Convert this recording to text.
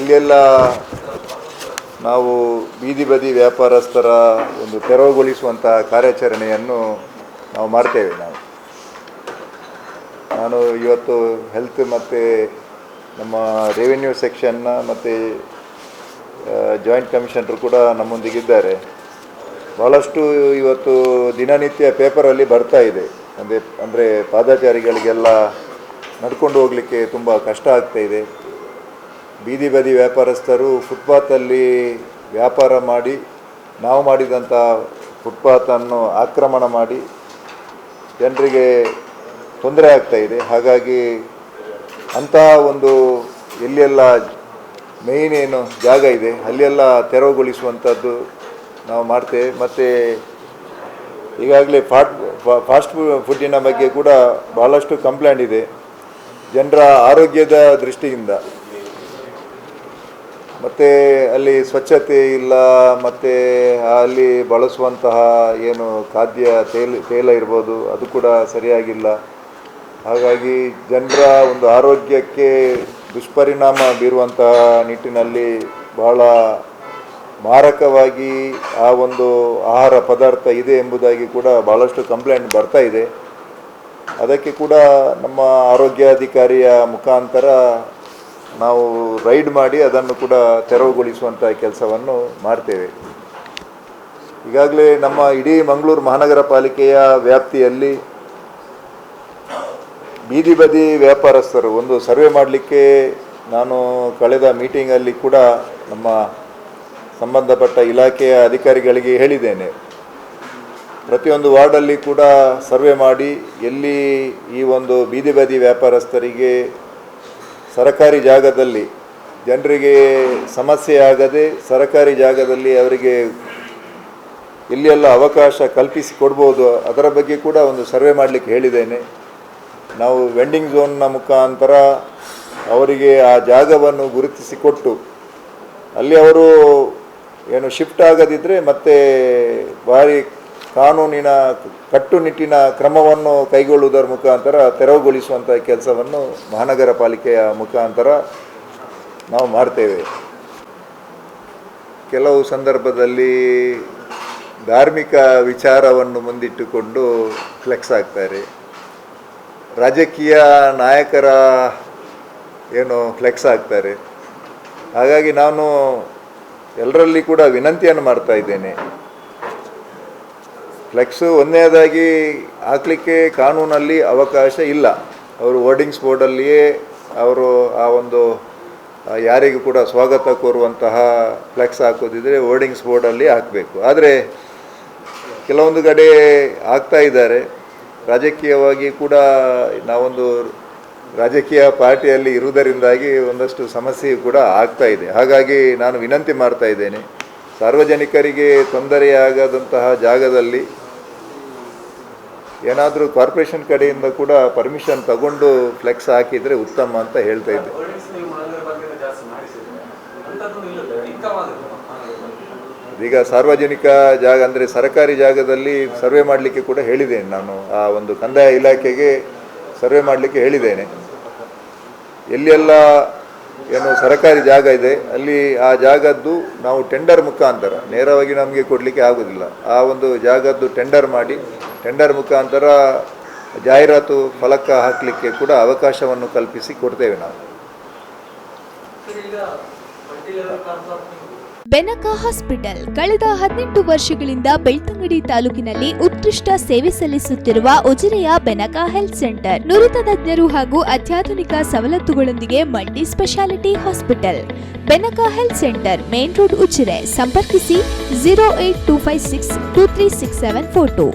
ಅಲ್ಲೆಲ್ಲ ನಾವು ಬೀದಿ ಬದಿ ವ್ಯಾಪಾರಸ್ಥರ ಒಂದು ತೆರವುಗೊಳಿಸುವಂಥ ಕಾರ್ಯಾಚರಣೆಯನ್ನು ನಾವು ಮಾಡ್ತೇವೆ ನಾವು. ನಾನು ಇವತ್ತು ಹೆಲ್ತ್ ಮತ್ತು ನಮ್ಮ ರೆವಿನ್ಯೂ ಸೆಕ್ಷನ್ನ ಮತ್ತು ಜಾಯಿಂಟ್ ಕಮಿಷನರು ಕೂಡ ನಮ್ಮೊಂದಿಗಿದ್ದಾರೆ. ಭಾಳಷ್ಟು ಇವತ್ತು ದಿನನಿತ್ಯ ಪೇಪರಲ್ಲಿ ಬರ್ತಾ ಇದೆ. ಅಂದರೆ ಅಂದರೆ ಪಾದಚಾರಿಗಳಿಗೆಲ್ಲ ನಡ್ಕೊಂಡು ಹೋಗಲಿಕ್ಕೆ ತುಂಬ ಕಷ್ಟ ಆಗ್ತಾಯಿದೆ ಬೀದಿ ಬದಿ ವ್ಯಾಪಾರಸ್ಥರು ಫುಟ್ಪಾತಲ್ಲಿ ವ್ಯಾಪಾರ ಮಾಡಿ, ನಾವು ಮಾಡಿದಂಥ ಫುಟ್ಪಾತನ್ನು ಆಕ್ರಮಣ ಮಾಡಿ ಜನರಿಗೆ ತೊಂದರೆ ಆಗ್ತಾಯಿದೆ ಹಾಗಾಗಿ ಅಂತಹ ಒಂದು ಎಲ್ಲೆಲ್ಲ ಮೇಯ್ನ್ ಏನು ಜಾಗ ಇದೆ, ಅಲ್ಲೆಲ್ಲ ತೆರವುಗೊಳಿಸುವಂಥದ್ದು ನಾವು ಮಾಡ್ತೇವೆ. ಮತ್ತು ಈಗಾಗಲೇ ಫಾಟ್, ಫಾಸ್ಟ್ ಫುಡ್ಡಿನ ಬಗ್ಗೆ ಕೂಡ ಭಾಳಷ್ಟು ಕಂಪ್ಲೇಂಟ್ ಇದೆ. ಜನರ ಆರೋಗ್ಯದ ದೃಷ್ಟಿಯಿಂದ. ಮತ್ತು ಅಲ್ಲಿ ಸ್ವಚ್ಛತೆ ಇಲ್ಲ, ಮತ್ತು ಅಲ್ಲಿ ಬಳಸುವಂತಹ ಏನು ಖಾದ್ಯ ತೇಲ ತೇಲ ಇರ್ಬೋದು, ಅದು ಕೂಡ ಸರಿಯಾಗಿಲ್ಲ. ಹಾಗಾಗಿ ಜನರ ಒಂದು ಆರೋಗ್ಯಕ್ಕೆ ದುಷ್ಪರಿಣಾಮ ಬೀರುವಂತಹ ನಿಟ್ಟಿನಲ್ಲಿ ಬಹಳ ಮಾರಕವಾಗಿ ಆ ಒಂದು ಆಹಾರ ಪದಾರ್ಥ ಇದೆ ಎಂಬುದಾಗಿ ಕೂಡ ಭಾಳಷ್ಟು ಕಂಪ್ಲೇಂಟ್ ಬರ್ತಾ ಇದೆ. ಅದಕ್ಕೆ ಕೂಡ ನಮ್ಮ ಆರೋಗ್ಯಾಧಿಕಾರಿಯ ಮುಖಾಂತರ ನಾವು ರೈಡ್ ಮಾಡಿ ಅದನ್ನು ಕೂಡ ತೆರವುಗೊಳಿಸುವಂಥ ಕೆಲಸವನ್ನು ಮಾಡ್ತೇವೆ. ಈಗಾಗಲೇ ನಮ್ಮ ಇಡೀ ಮಂಗಳೂರು ಮಹಾನಗರ ಪಾಲಿಕೆಯ ವ್ಯಾಪ್ತಿಯಲ್ಲಿ ಬೀದಿ ಬದಿ ವ್ಯಾಪಾರಸ್ಥರು ಒಂದು ಸರ್ವೆ ಮಾಡಲಿಕ್ಕೆ ನಾನು ಕಳೆದ ಮೀಟಿಂಗಲ್ಲಿ ಕೂಡ ನಮ್ಮ ಸಂಬಂಧಪಟ್ಟ ಇಲಾಖೆಯ ಅಧಿಕಾರಿಗಳಿಗೆ ಹೇಳಿದ್ದೇನೆ. ಪ್ರತಿಯೊಂದು ವಾರ್ಡಲ್ಲಿ ಕೂಡ ಸರ್ವೆ ಮಾಡಿ ಎಲ್ಲಿ ಈ ಒಂದು ಬೀದಿ ಬದಿ ವ್ಯಾಪಾರಸ್ಥರಿಗೆ ಸರಕಾರಿ ಜಾಗದಲ್ಲಿ ಜನರಿಗೆ ಸಮಸ್ಯೆ ಆಗದೆ ಸರಕಾರಿ ಜಾಗದಲ್ಲಿ ಅವರಿಗೆ ಎಲ್ಲಿಯೆಲ್ಲ ಅವಕಾಶ ಕಲ್ಪಿಸಿ ಕೊಡ್ಬೋದು. ಅದರ ಬಗ್ಗೆ ಕೂಡ ಒಂದು ಸರ್ವೆ ಮಾಡಲಿಕ್ಕೆ ಹೇಳಿದ್ದೇನೆ. ನಾವು ವೆಂಡಿಂಗ್ ಝೋನ್ನ ಮುಖಾಂತರ ಅವರಿಗೆ ಆ ಜಾಗವನ್ನು ಗುರುತಿಸಿ ಕೊಟ್ಟು ಅಲ್ಲಿ ಅವರು ಏನು ಶಿಫ್ಟ್ ಆಗದಿದ್ದರೆ ಮತ್ತೆ ಭಾರಿ ಕಾನೂನಿನ ಕಟ್ಟುನಿಟ್ಟಿನ ಕ್ರಮವನ್ನು ಕೈಗೊಳ್ಳುವುದರ ಮುಖಾಂತರ ತೆರವುಗೊಳಿಸುವಂಥ ಕೆಲಸವನ್ನು ಮಹಾನಗರ ಪಾಲಿಕೆಯ ಮುಖಾಂತರ ನಾವು ಮಾಡ್ತೇವೆ. ಕೆಲವು ಸಂದರ್ಭದಲ್ಲಿ ಧಾರ್ಮಿಕ ವಿಚಾರವನ್ನು ಮುಂದಿಟ್ಟುಕೊಂಡು ಫ್ಲೆಕ್ಸ್ ಆಗ್ತಾರೆ. ರಾಜಕೀಯ ನಾಯಕರ ಏನು ಫ್ಲೆಕ್ಸ್ ಆಗ್ತಾರೆ. ಹಾಗಾಗಿ ನಾನು ಎಲ್ಲರಲ್ಲಿ ಕೂಡ ವಿನಂತಿಯನ್ನು ಮಾಡ್ತಾ ಇದ್ದೇನೆ. ಫ್ಲೆಕ್ಸು ಒಂದನೇದಾಗಿ ಹಾಕಲಿಕ್ಕೆ ಕಾನೂನಲ್ಲಿ ಅವಕಾಶ ಇಲ್ಲ. ಅವರು ವೋರ್ಡಿಂಗ್ಸ್ ಬೋರ್ಡಲ್ಲಿಯೇ ಅವರು ಆ ಒಂದು ಯಾರಿಗೂ ಕೂಡ ಸ್ವಾಗತ ಕೋರುವಂತಹ ಫ್ಲೆಕ್ಸ್ ಹಾಕೋದಿದ್ರೆ ವೋರ್ಡಿಂಗ್ಸ್ ಬೋರ್ಡಲ್ಲಿ ಹಾಕಬೇಕು. ಆದರೆ ಕೆಲವೊಂದು ಕಡೆ ಆಗ್ತಾ ಇದ್ದಾರೆ. ರಾಜಕೀಯವಾಗಿ ಕೂಡ ನಾವೊಂದು ರಾಜಕೀಯ ಪಾರ್ಟಿಯಲ್ಲಿ ಇರುವುದರಿಂದಾಗಿ ಒಂದಷ್ಟು ಸಮಸ್ಯೆ ಕೂಡ ಆಗ್ತಾ ಇದೆ. ಹಾಗಾಗಿ ನಾನು ವಿನಂತಿ ಮಾಡ್ತಾ ಇದ್ದೇನೆ. ಸಾರ್ವಜನಿಕರಿಗೆ ತೊಂದರೆಯಾಗದಂತಹ ಜಾಗದಲ್ಲಿ ಏನಾದರೂ ಕಾರ್ಪೊರೇಷನ್ ಕಡೆಯಿಂದ ಕೂಡ ಪರ್ಮಿಷನ್ ತಗೊಂಡು ಫ್ಲೆಕ್ಸ್ ಹಾಕಿದರೆ ಉತ್ತಮ ಅಂತ ಹೇಳ್ತಾ ಇದ್ದೆ. ಈಗ ಸಾರ್ವಜನಿಕ ಜಾಗ ಅಂದರೆ ಸರ್ಕಾರಿ ಜಾಗದಲ್ಲಿ ಸರ್ವೆ ಮಾಡಲಿಕ್ಕೆ ಕೂಡ ಹೇಳಿದ್ದೇನೆ ನಾನು. ಆ ಒಂದು ಕಂದಾಯ ಇಲಾಖೆಗೆ ಸರ್ವೆ ಮಾಡಲಿಕ್ಕೆ ಹೇಳಿದ್ದೇನೆ. ಎಲ್ಲೆಲ್ಲ ಏನು ಸರ್ಕಾರಿ ಜಾಗ ಇದೆ, ಅಲ್ಲಿ ಆ ಜಾಗದ್ದು ನಾವು ಟೆಂಡರ್ ಮುಖಾಂತರ, ನೇರವಾಗಿ ನಮಗೆ ಕೊಡಲಿಕ್ಕೆ ಆಗೋದಿಲ್ಲ. ಆ ಒಂದು ಜಾಗದ್ದು ಟೆಂಡರ್ ಮಾಡಿ ಟೆಂಡರ್ ಮುಖಾಂತರ ಜಾಹೀರಾತು ಫಲಕ ಹಾಕಲಿಕ್ಕೆ ಕೂಡ ಅವಕಾಶವನ್ನು ಕಲ್ಪಿಸಿ ಕೊಡ್ತೇವೆ ನಾವು. ಬೆನಕ ಹಾಸ್ಪಿಟಲ್ ಕಳೆದ ಹದಿನೆಂಟು ವರ್ಷಗಳಿಂದ ಬೆಳ್ತಂಗಡಿ ತಾಲೂಕಿನಲ್ಲಿ ಉತ್ಕೃಷ್ಟ ಸೇವೆ ಸಲ್ಲಿಸುತ್ತಿರುವ ಉಜಿರೆಯ ಬೆನಕ ಹೆಲ್ತ್ ಸೆಂಟರ್ ನುರಿತ ತಜ್ಞರು ಹಾಗೂ ಅತ್ಯಾಧುನಿಕ ಸವಲತ್ತುಗಳೊಂದಿಗೆ multi speciality hospital. Benaka health centre main road Ujire, ಸಂಪರ್ಕಿಸಿ zero eight two five six two three six seven four two.